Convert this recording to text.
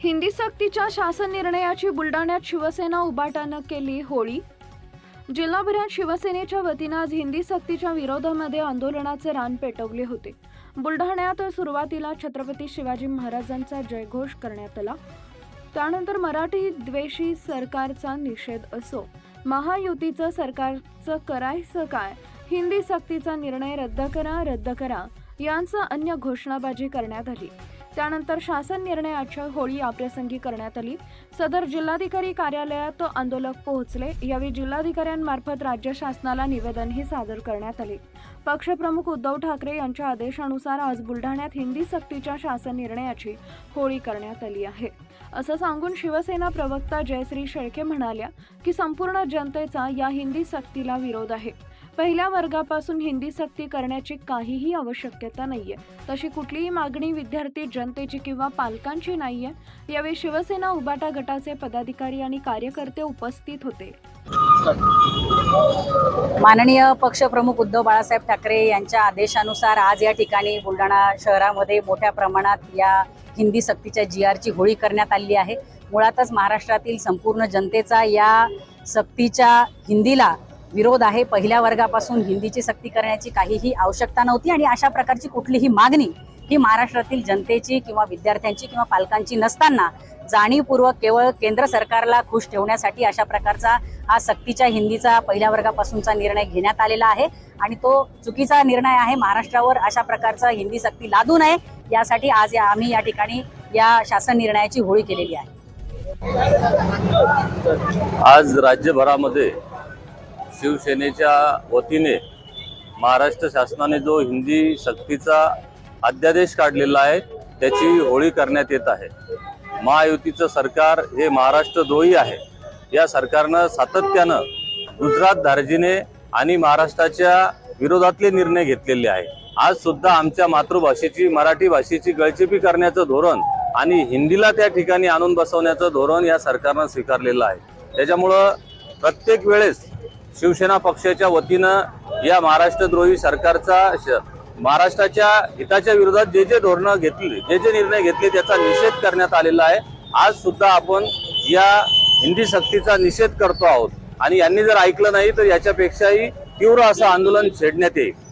हिंदी सक्तीच्या शासन निर्णयाची बुलढाण्यात शिवसेना उबाटानं केली होळी? जिल्हाभरात शिवसेनेच्या वतीनं आज हिंदी सक्तीच्या विरोधामध्ये आंदोलनाचे रान पेटवले होते. बुलढाण्यात सुरुवातीला छत्रपती शिवाजी महाराजांचा जयघोष करण्यात आला. त्यानंतर मराठी द्वेषी सरकारचा निषेध असो. महायुतीचं सरकारचं करायचं काय? हिंदी सक्तीचा निर्णय रद्द करा रद्द करा यांचं अन्य घोषणाबाजी करण्यात आली. त्यानंतर शासन निर्णयाच्या होळी याप्रसंगी करण्यात आली. सदर जिल्हाधिकारी कार्यालयात आंदोलक पोहोचले. यावेळी जिल्हाधिकाऱ्यांमार्फत राज्य शासनाला निवेदनही सादर करण्यात आले. पक्षप्रमुख उद्धव ठाकरे यांच्या आदेशानुसार आज बुलढाण्यात हिंदी सक्तीच्या शासन निर्णयाची होळी करण्यात आली आहे. असं सांगून शिवसेना प्रवक्ता जयश्री शेळके म्हणाल्या की संपूर्ण जनतेचा या हिंदी सक्तीला विरोध आहे. पहिल्या वर्गापासून हिंदी सक्ती करण्याची काहीही आवश्यकता नाहीये. तशी कुठलीही मागणी विद्यार्थी जनतेची किंवा पालकांची नाहीये. यावेळी शिवसेना उबाटा गटाचे पदाधिकारी आणि कार्यकर्ते उपस्थित होते. माननीय पक्षप्रमुख उद्धव बाळासाहेब ठाकरे यांच्या आदेशानुसार आज या ठिकाणी बुलढाणा शहरामध्ये मोठ्या प्रमाणात या हिंदी सक्तीच्या जी आरची होळी करण्यात आली आहे. मुळातच महाराष्ट्रातील संपूर्ण जनतेचा या सक्तीच्या हिंदीला विरोध आहे पहिल्या वर्गापासून हिंदीची सक्ती करण्याची काहीही आवश्यकता नव्हती आणि अशा प्रकारची कुठलीही मागणी ही महाराष्ट्रातील जनतेची किंवा विद्यार्थ्यांची किंवा पालकांची नसताना जाणीवपूर्वक केवळ केंद्र सरकारला खुश ठेवण्यासाठी अशा प्रकारचा हा सक्तीच्या हिंदीचा पहिल्या वर्गापासूनचा निर्णय घेण्यात आलेला आहे. आणि तो चुकीचा निर्णय आहे. महाराष्ट्रावर अशा प्रकारचा हिंदी सक्ती लादू नये यासाठी आज या- आम्ही या ठिकाणी या शासन निर्णयाची होळी केलेली आहे. आज राज्यभरामध्ये शिवसेनेच्या वतीने महाराष्ट्र शासनाने जो हिंदी सक्तीचा अध्यादेश काढलेला आहे त्याची होळी करण्यात येत आहे. महायुतीचं सरकार हे महाराष्ट्रद्रोही आहे. या सरकारनं सातत्यानं गुजरात धार्जीने आणि महाराष्ट्राच्या विरोधातले निर्णय घेतलेले आहे आज सुद्धा आमच्या मातृभाषेची मराठी भाषेची गळचेपी करण्याचं धोरण आणि हिंदीला त्या ठिकाणी आणून बसवण्याचं धोरण या सरकारनं स्वीकारलेलं आहे. त्याच्यामुळं प्रत्येक वेळेस शिवसेना पक्षाच्या वतीनं या महाराष्ट्रद्रोही सरकारचा श- महाराष्ट्राच्या हिताच्या विरोधात जे जे धोरणं घेतली जे जे निर्णय घेतले त्याचा निषेध करण्यात आलेला आहे. आज सुद्धा आपण या हिंदी सक्तीचा निषेध करतो आहोत. आणि यांनी जर ऐकलं नाही तर याच्यापेक्षाही तीव्र असं आंदोलन छेडण्यात येईल.